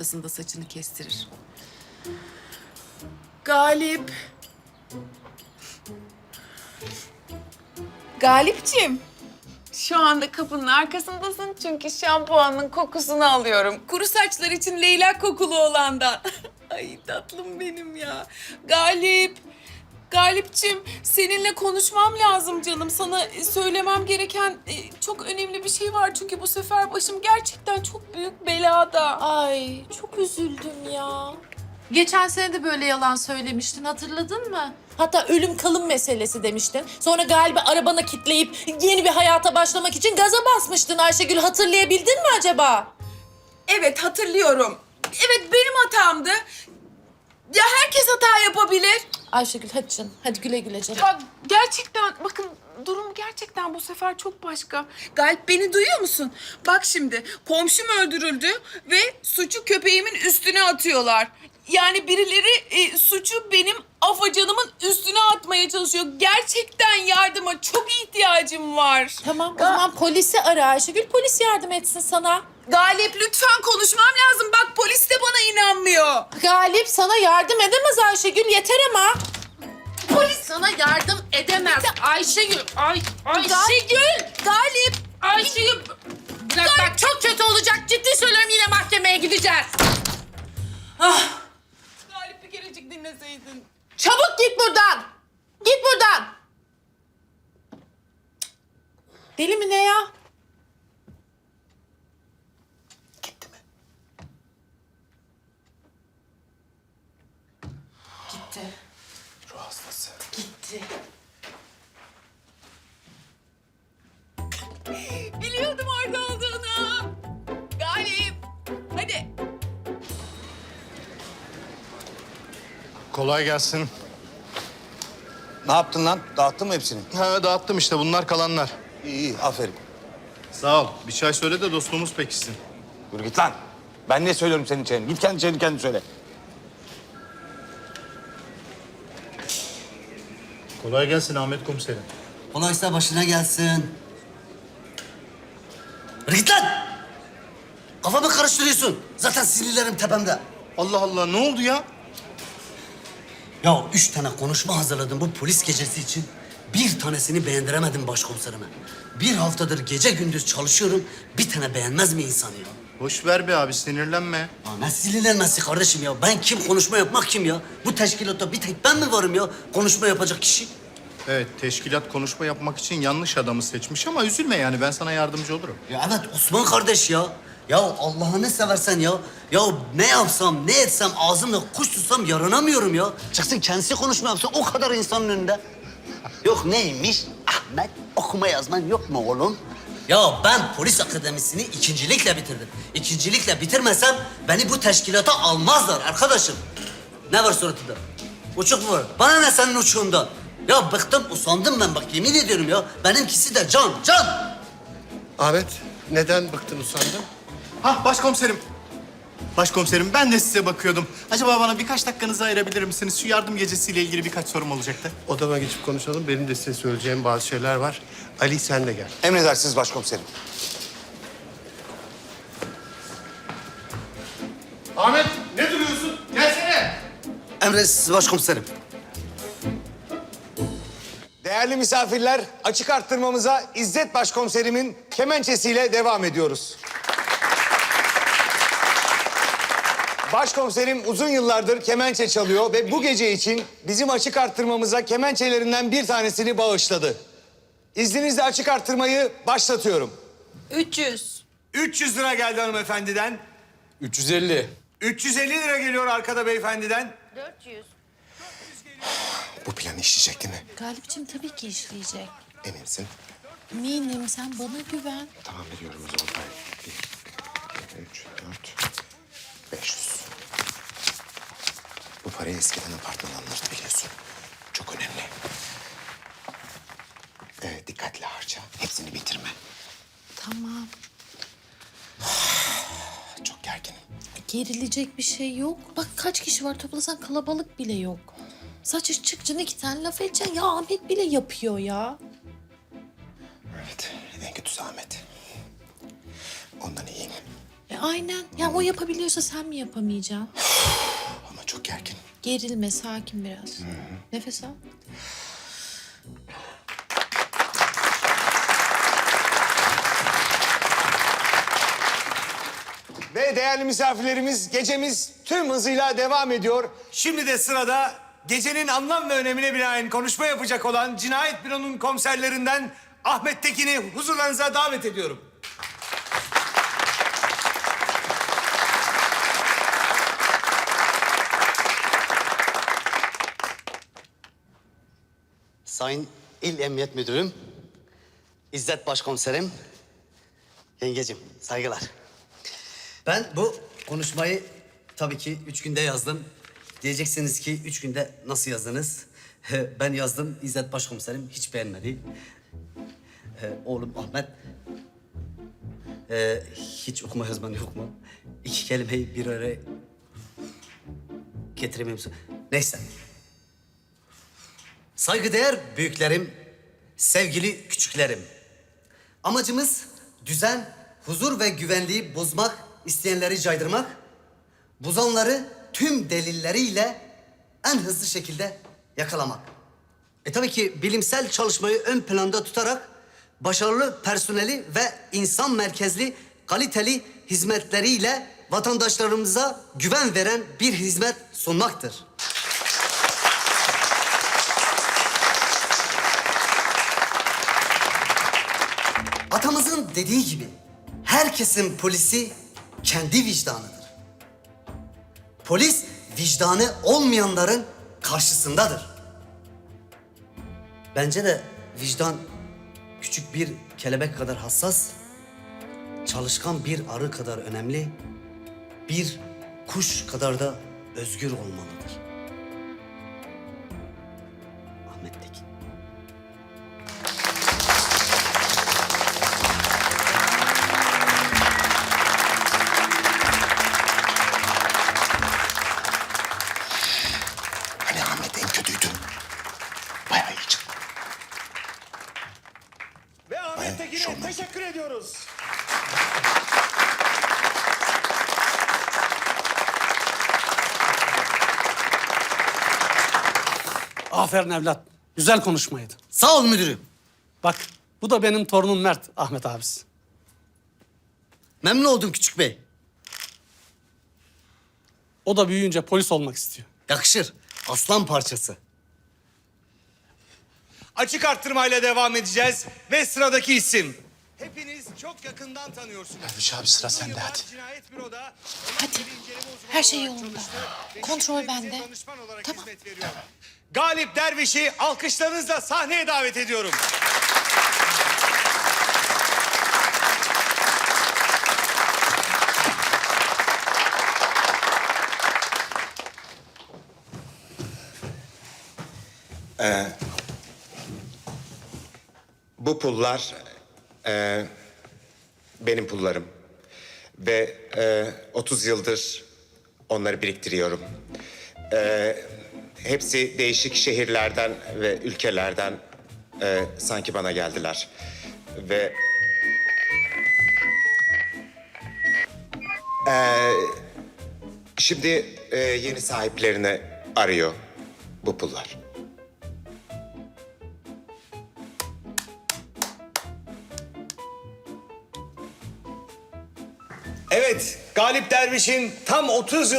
Aslında saçını kestirir. Galip. Galipciğim. Şu anda kapının arkasındasın çünkü şampuanın kokusunu alıyorum. Kuru saçlar için leylak kokulu olandan. Ay tatlım benim ya. Galip. Galipçim seninle konuşmam lazım canım. Sana söylemem gereken e, çok önemli bir şey var. Çünkü bu sefer başım gerçekten çok büyük belada. Ay çok üzüldüm ya. Geçen sene de böyle yalan söylemiştin hatırladın mı? Hatta ölüm kalım meselesi demiştin. Sonra galiba arabana kitleyip yeni bir hayata başlamak için gaza basmıştın Ayşegül. Hatırlayabildin mi acaba? Evet hatırlıyorum. Evet benim hatamdı. Ya herkes hata yapabilir. Ayşegül hadi canım. Hadi güle güle canım. Ya gerçekten bakın durum gerçekten bu sefer çok başka. Galip beni duyuyor musun? Bak şimdi komşum öldürüldü ve suçu köpeğimin üstüne atıyorlar. Yani birileri e, suçu benim afacanımın üstüne atmaya çalışıyor. Gerçekten yardıma çok ihtiyacım var. Tamam o zaman polisi ara Ayşegül. Polis yardım etsin sana. Galip lütfen konuşmam lazım. Bak polis de bana inanmıyor. Galip sana yardım edemez Ayşegül. Yeter ama. Polis sana yardım edemez Ayşegül. Ay Ayşegül. Gitti. Ruh hastası. Gitti. Biliyordum orada olduğunu. Galip. Hadi. Kolay gelsin. Ne yaptın lan? Dağıttın mı hepsini? Ha, dağıttım işte bunlar kalanlar. İyi iyi aferin. Sağ ol. Bir çay söyle de dostluğumuz pekişsin. Yürü git lan. Ben ne söylüyorum senin çayını? Git kendi çayını kendi söyle. Kolay gelsin Ahmet komiserim. Kolaysa başına gelsin. Yürü Git lan! Kafamı karıştırıyorsun. Zaten sinirlerim tepemde. Allah Allah ne oldu ya? Ya üç tane konuşma hazırladım bu polis gecesi için. Bir tanesini beğendiremedim başkomiserime. Bir haftadır gece gündüz çalışıyorum. Bir tane beğenmez mi insan ya? Boş ver be abi sinirlenme. Ya ne sinirlenmesi kardeşim ya? Ben kim konuşma yapmak kim ya? Bu teşkilatta bir tek ben mi varım ya? Konuşma yapacak kişi. Evet teşkilat konuşma yapmak için yanlış adamı seçmiş ama üzülme yani ben sana yardımcı olurum. Ya evet Osman kardeş ya. Ya Allah'ını seversen ya. Ya ne yapsam, ne etsem ağzımla kuş tutsam yaranamıyorum ya. Çıksın kendisi konuşma yapsın o kadar insanın önünde. Yok neymiş? Ahmet okuma yazman yok mu oğlum? Ya ben polis akademisini ikincilikle bitirdim. İkincilikle bitirmesem beni bu teşkilata almazlar arkadaşım. Ne var suratında? Uçuk mu var? Bana ne senin uçuğundan? Ya bıktım, usandım ben bak yemin ediyorum ya. Benimkisi de can, can. Ahmet, neden bıktın usandın? Hah başkomiserim. Başkomiserim ben de size bakıyordum. Acaba bana birkaç dakikanızı ayırabilir misiniz? Şu yardım gecesiyle ilgili birkaç sorum olacaktı. Odama geçip konuşalım. Benim de size söyleyeceğim bazı şeyler var. Ali sen de gel. Emredersiniz başkomiserim. Ahmet, ne duruyorsun? Gelsene. Emresiz başkomiserim. Değerli misafirler, açık arttırmamıza İzzet Başkomiserimin kemençesiyle devam ediyoruz. Başkomiserim uzun yıllardır kemençe çalıyor ve bu gece için bizim açık arttırmamıza kemençelerinden bir tanesini bağışladı. İzninizle açık arttırmayı başlatıyorum. 300. 300 lira geldi hanımefendiden. 350. 350 lira geliyor arkada beyefendiden. 400. Bu plan işleyecek değil mi? Galipçim tabii ki işleyecek. Eminsin. Eminim sen bana güven. Tamam veriyorum o zaman. Bir, iki, üç, dört, beş yüz. Parayı eskiden apartman alınırdı biliyorsun. Çok önemli. Evet, dikkatli harca. Hepsini bitirme. Tamam. Çok gerginim. Gerilecek bir şey yok. Bak kaç kişi var toplasan kalabalık bile yok. Saç çıkacaksın iki tane laf edeceksin. Ya Ahmet bile yapıyor ya. Evet, en kötüsü Ahmet. Ondan iyiyim. E aynen. Ya o yapabiliyorsa sen mi yapamayacaksın? Ama çok gergin. Gerilme, sakin biraz. Nefes al. Ve değerli misafirlerimiz gecemiz tüm hızıyla devam ediyor. Şimdi de sırada gecenin anlam ve önemine binaen konuşma yapacak olan Cinayet Büro'nun komiserlerinden Ahmet Tekin'i huzurlarınıza davet ediyorum. Sayın İl Emniyet Müdürüm, İzzet Başkomiserim, yengecim saygılar. Ben bu konuşmayı tabii ki üç günde yazdım. Diyeceksiniz ki üç günde nasıl yazdınız? Ben yazdım, İzzet Başkomiserim hiç beğenmedi. Ee, Oğlum Ahmet, ee, hiç okuma yazman yok mu? İki kelimeyi bir araya getiremiyor musun? Neyse. Saygıdeğer büyüklerim, sevgili küçüklerim. Amacımız düzen, huzur ve güvenliği bozmak, isteyenleri caydırmak, bozanları tüm delilleriyle en hızlı şekilde yakalamak. E tabii ki bilimsel çalışmayı ön planda tutarak başarılı personeli ve insan merkezli kaliteli hizmetleriyle vatandaşlarımıza güven veren bir hizmet sunmaktır. Atamızın dediği gibi herkesin polisi kendi vicdanıdır. Polis vicdanı olmayanların karşısındadır. Bence de vicdan küçük bir kelebek kadar hassas, çalışkan bir arı kadar önemli, bir kuş kadar da özgür olmalıdır. Ediyoruz. Aferin evlat. Güzel konuşmaydı. Sağ ol müdürüm. Bak bu da benim torunum Mert Ahmet abisi. Memnun oldum küçük bey. O da büyüyünce polis olmak istiyor. Yakışır. Aslan parçası. Açık arttırmayla devam edeceğiz ve sıradaki isim. Hepiniz çok yakından tanıyorsunuz. Derviş abi sıra sende, hadi. Cinayet Büro'da Hadi. Her şey yolunda. Kontrol bende. Tamam. Galip Derviş'i alkışlarınızla sahneye davet ediyorum. Bu pullar e, benim pullarım ve e, 30 yıldır onları biriktiriyorum. E, hepsi değişik şehirlerden ve ülkelerden e, sanki bana geldiler ve e, şimdi e, yeni sahiplerini arıyor bu pullar. Galip Derviş'in tam 30 yıl